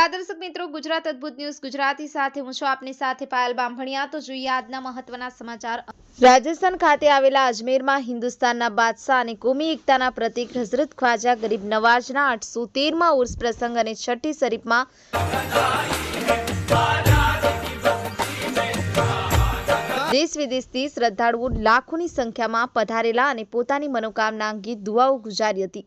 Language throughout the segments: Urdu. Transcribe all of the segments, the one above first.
ગુજરાત અદ્ભુત ન્યૂઝ ગુજરાતી સાથે હું છું આપની સાથે પાયલ બામભણિયા. તો જોઈએ આજના મહત્વના સમાચાર. રાજસ્થાન ખાતે આવેલા અજમેરમાં હિન્દુસ્તાનના બાદશાહ અને કોમી એકતાના પ્રતીક હઝરત ખ્વાજા ગરીબ નવાજના આઠસો તેરમાં ઉર્સ પ્રસંગ અને છઠ્ઠી શરીફમાં દેશ વિદેશથી શ્રદ્ધાળુઓ લાખોની સંખ્યામાં પધારેલા અને પોતાની મનોકામના અંગે દુઆઓ ગુજારી હતી.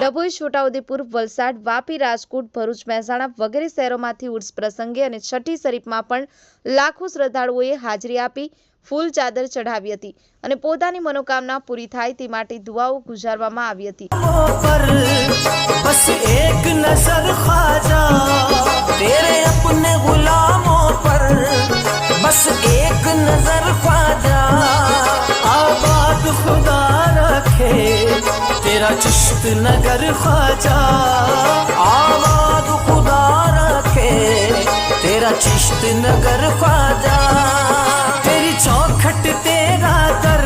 ડભોઈ છોટાઉદેપુર વલસાડ વાપી રાજકોટ ભરૂચ મહેસાણા વગેરે શહેરોમાંથી ઉર્સ પ્રસંગે અને છઠ્ઠી શરીફમાં પણ લાખો શ્રદ્ધાળુઓએ હાજરી આપી ફૂલ ચાદર ચઢાવી હતી અને પોતાની મનોકામના પૂરી થાય તે માટે દુઆઓ ગુજારવામાં આવી હતી. میرا چشت نگر خواجہ، آباد خدا رکھے۔ تیرا چشت نگر خواجہ، تیری چوکھٹ تیرا کر۔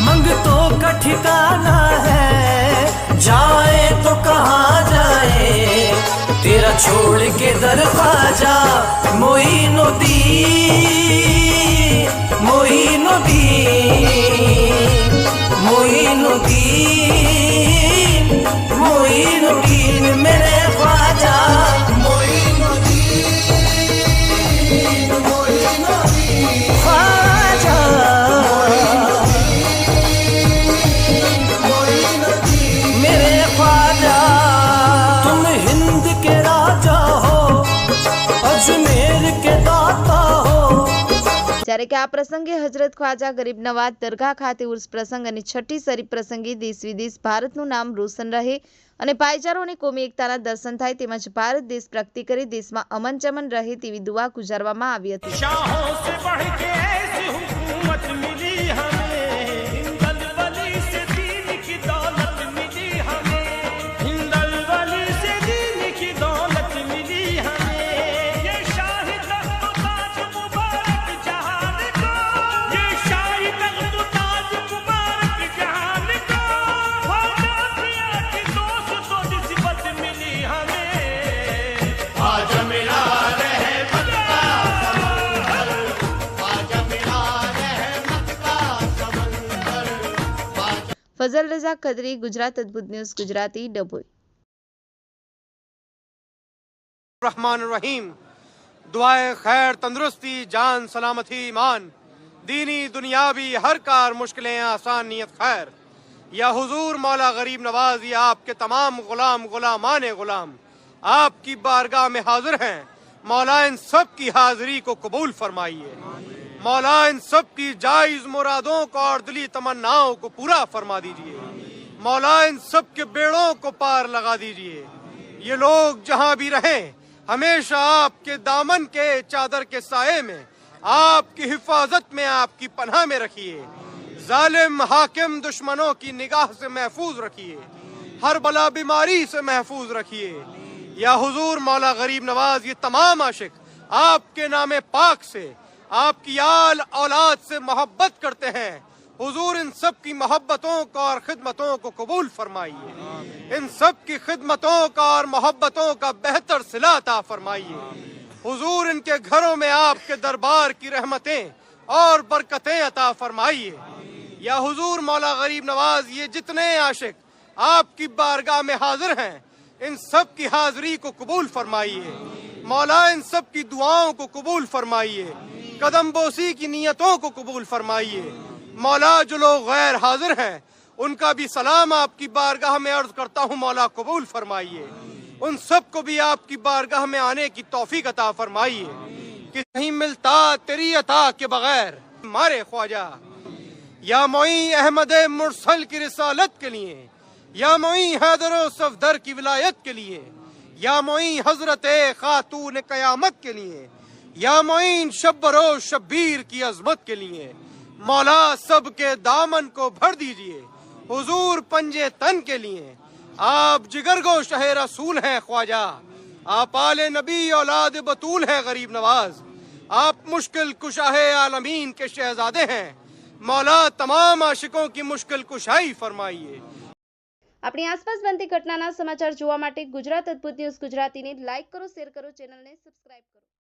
منگ تو کا ٹھکانا ہے، جائے تو کہاں جائے۔ تیرا چھوڑ کے در خواجہ موئی ندی જ્યારે કે આ પ્રસંગે હજરત ખ્વાજા ગરીબ નવાજ દરગાહ ખાતે ઉર્સ પ્રસંગ અને છઠ્ઠી શરીફ પ્રસંગે દેશ વિદેશ ભારતનું નામ રોશન રહે અને ભાઈચારો અને કોમી એકતાના દર્શન થાય તેમજ ભારત દેશ પ્રગતિ કરી, દેશમાં અમન ચમન રહે તેવી દુઆ ગુજારવામાં આવી હતી. ફઝલ રઝા કદરી ગુજરાત અદ્ભુત ન્યૂઝ ગુજરાતી ડભોઈ રહમાન الرحیم દુઆએ خیر تندرستی، جان سلامتی ઈમાન દીની દુનિયાવી ہر کار مشکلیں આસાન નિયત خیر۔ یا حضور مولا غریب نواز، یا آپ کے تمام غلام غلامان غلام۔ آپ کی بارگاہ میں حاضر ہیں۔ مولا ان سب کی حاضری کو قبول فرمائیے۔ مولا ان سب کی جائز مرادوں کو اور دلی تمناؤں کو پورا فرما دیجیے۔ مولا ان سب کے بیڑوں کو پار لگا دیجیے۔ یہ لوگ جہاں بھی رہیں، ہمیشہ آپ کے دامن کے چادر کے سائے میں، آپ کی حفاظت میں آپ کی پناہ میں رکھیے۔ ظالم، حاکم دشمنوں کی نگاہ سے محفوظ رکھیے۔ ہر بلا بیماری سے محفوظ رکھیے۔ یا حضور مولا غریب نواز، یہ تمام عاشق، آپ کے نام پاک سے آپ کی آل اولاد سے محبت کرتے ہیں۔ حضور ان سب کی محبتوں کا اور خدمتوں کو قبول فرمائیے۔ ان سب کی خدمتوں کا اور محبتوں کا بہتر صلاح عطا فرمائیے۔ حضور ان کے گھروں میں آپ کے دربار کی رحمتیں اور برکتیں عطا فرمائیے۔ یا حضور مولا غریب نواز، یہ جتنے عاشق آپ کی بارگاہ میں حاضر ہیں، ان سب کی حاضری کو قبول فرمائیے۔ مولا، ان سب کی دعاؤں کو قبول فرمائیے۔ قدم بوسی کی نیتوں کو قبول فرمائیے۔ مولا جو لوگ غیر حاضر ہیں، ان کا بھی سلام آپ کی بارگاہ میں عرض کرتا ہوں، مولا قبول فرمائیے۔ ان سب کو بھی آپ کی بارگاہ میں آنے کی توفیق عطا فرمائیے۔ کہ نہیں ملتا تیری عطا کے بغیر۔ مارے خواجہ۔ یا موئی احمد مرسل کی رسالت کے لیے۔ یا موئی حیدر و صفدر کی ولایت کے لیے۔ یا موئی حضرت خاتون قیامت کے لیے۔ یا معین شبر و شبیر کی عظمت کے لیے، مولا سب کے دامن کو بھر دیجیے، حضور پنجے تن کے لیے۔ آپ جگر گو شہ رسول ہیں خواجہ، آپ آل نبی اولاد بطول ہیں غریب نواز۔ آپ مشکل کشاہ عالمین کے شہزادے ہیں۔ مولا تمام عاشقوں کی مشکل کشائی فرمائیے۔ اپنی آس پاس આપણી આસપાસ બનતી جوا સમાચાર گجرات માટે نیوز گجراتی ન્યૂઝ لائک کرو કરો کرو، چینل نے سبسکرائب کرو۔